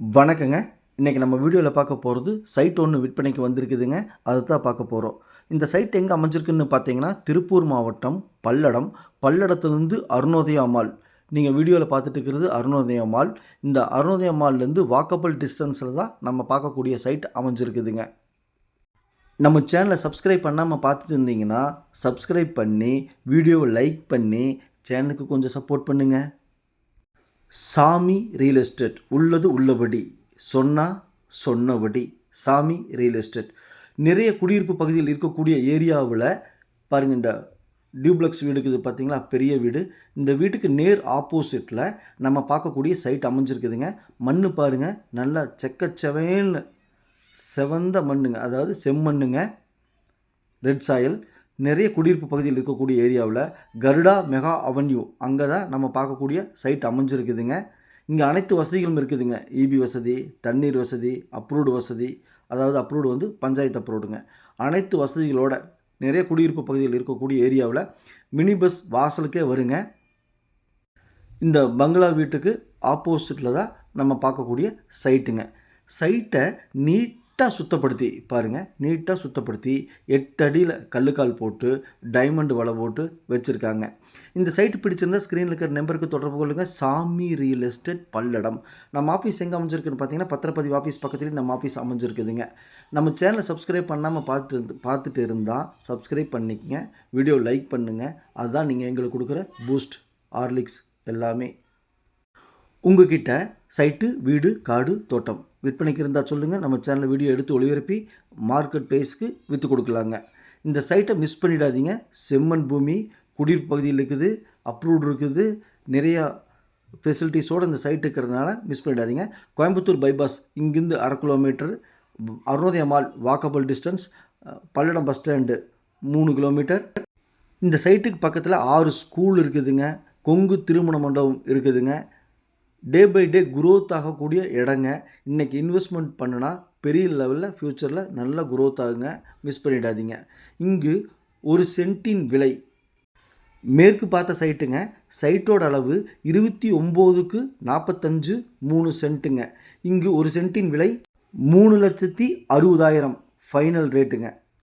வணக்கங்க. இன்றைக்கி நம்ம வீடியோவில் பார்க்க போகிறது சைட் ஒன்று விற்பனைக்கு வந்திருக்குதுங்க. அதை தான் பார்க்க போகிறோம் இந்த சைட் எங்கே அமைஞ்சிருக்குன்னு பார்த்தீங்கன்னா திருப்பூர் மாவட்டம் பல்லடம். பல்லடத்துலேருந்து அருணோதய மால் நீங்கள் வீடியோவில் பார்த்துட்டு இருக்கிறது அருணோதய மால் இந்த அருணோதய மால்லேருந்து வாக்கபிள் டிஸ்டன்ஸில் தான் நம்ம பார்க்கக்கூடிய சைட் அமைஞ்சிருக்குதுங்க. நம்ம சேனலை சப்ஸ்கிரைப் பண்ணாமல் பார்த்துட்டு இருந்தீங்கன்னா சப்ஸ்கிரைப் பண்ணி வீடியோவை லைக் பண்ணி சேனலுக்கு கொஞ்சம் சப்போர்ட் பண்ணுங்கள் சாமி ரியல் எஸ்டேட் உள்ளது உள்ளபடி சொன்னா சொன்னபடி சாமி ரியல் எஸ்டேட் நிறைய குடியிருப்பு பகுதியில் இருக்கக்கூடிய ஏரியாவில் பாருங்கள் இந்த டியூப்ளக்ஸ் வீடு இருக்குது பார்த்தீங்களா பெரிய வீடு. இந்த வீட்டுக்கு நேர் ஆப்போசிட்டில் நம்ம பார்க்கக்கூடிய சைட் அமைஞ்சிருக்குதுங்க. மண் பாருங்கள் நல்லா செக்கச்செவேன்னு செவந்த மண்ணுங்க. அதாவது செம்மண்ணுங்க. ரெட் சாயல் நிறைய குடியிருப்பு பகுதியில் இருக்கக்கூடிய ஏரியாவில் கருடா மெகா அவென்யூ. அங்கே தான் நம்ம பார்க்கக்கூடிய சைட் அமைஞ்சிருக்குதுங்க. இங்கே அனைத்து வசதிகளும் இருக்குதுங்க. இபி வசதி தண்ணீர் வசதி அப்ரூவ்டு வசதி. அதாவது அப்ரூவ்டு வந்து பஞ்சாயத்து அப்ரூவ்டுங்க அனைத்து வசதிகளோட நிறைய குடியிருப்பு பகுதியில் இருக்கக்கூடிய ஏரியாவில் மினி பஸ் வாசலுக்கே வருங்க. இந்த பங்களா வீட்டுக்கு ஆப்போசிட்டில் தான் நம்ம பார்க்கக்கூடிய சைட்டுங்க சைட்டை நீட் நீட்டாக சுத்தப்படுத்தி பாருங்கள் நீட்டாக சுத்தப்படுத்தி எட்டு அடியில் கல்லுக்கால் போட்டு டைமண்ட் வலை போட்டு வச்சுருக்காங்க. இந்த சைட்டு பிடிச்சிருந்தா ஸ்க்ரீனில் இருக்கிற நம்பருக்கு தொடர்பு கொள்ளுங்கள் சாமி ரியல் எஸ்டேட் பல்லடம். நம்ம ஆஃபீஸ் எங்கே அமைஞ்சிருக்குன்னு பார்த்தீங்கன்னா பத்திரப்பதிவு ஆஃபீஸ் பக்கத்துலேயே நம்ம ஆஃபீஸ் அமைஞ்சிருக்குதுங்க. நம்ம சேனலை சப்ஸ்கிரைப் பண்ணாமல் பார்த்துட்டு பார்த்துட்டு இருந்தால் சப்ஸ்கிரைப் பண்ணிக்கங்க. வீடியோ லைக் பண்ணுங்கள் அதுதான் நீங்கள் எங்களுக்கு கொடுக்குற பூஸ்ட் ஹார்லிக்ஸ் எல்லாமே. உங்ககிட்ட சைட்டு வீடு காடு தோட்டம். விற்பனைக்கு இருந்தால் சொல்லுங்கள் நம்ம சேனலில் வீடியோ எடுத்து ஒளிபரப்பி மார்க்கெட் ப்ரைஸ்க்கு விற்று கொடுக்கலாங்க. இந்த சைட்டை மிஸ் பண்ணிடாதீங்க. செம்மண் பூமி குடியிருப்பு பகுதியில் இருக்குது அப்ரூவ்டு இருக்குது நிறையா ஃபெசிலிட்டிஸோடு இந்த சைட் இருக்கிறதுனால மிஸ் பண்ணிடாதீங்க. கோயம்புத்தூர் பைபாஸ் இங்கேருந்து அரை kilometre Arunodaya mall walkable distance Palladam bus stand மூணு கிலோமீட்டர் இந்த சைட்டுக்கு பக்கத்தில் ஆறு ஸ்கூல் இருக்குதுங்க. கொங்கு திருமண மண்டபம் இருக்குதுங்க. டே பை டே குரோத் ஆகக்கூடிய இடங்க. இன்றைக்கி இன்வெஸ்ட்மெண்ட் பண்ணுனா பெரிய லெவலில் ஃப்யூச்சரில் நல்ல குரோத் ஆகுங்க. மிஸ் பண்ணிடாதீங்க. இங்கு ஒரு சென்ட்டின் விலை. மேற்கு பார்த்த சைட்டுங்க சைட்டோட அளவு இருபத்தி ஒம்போதுக்கு நாற்பத்தஞ்சு மூணு சென்ட்டுங்க இங்கு ஒரு சென்ட்டின் விலை மூணு லட்சத்தி அறுபதாயிரம். ஃபைனல் ரேட்டுங்க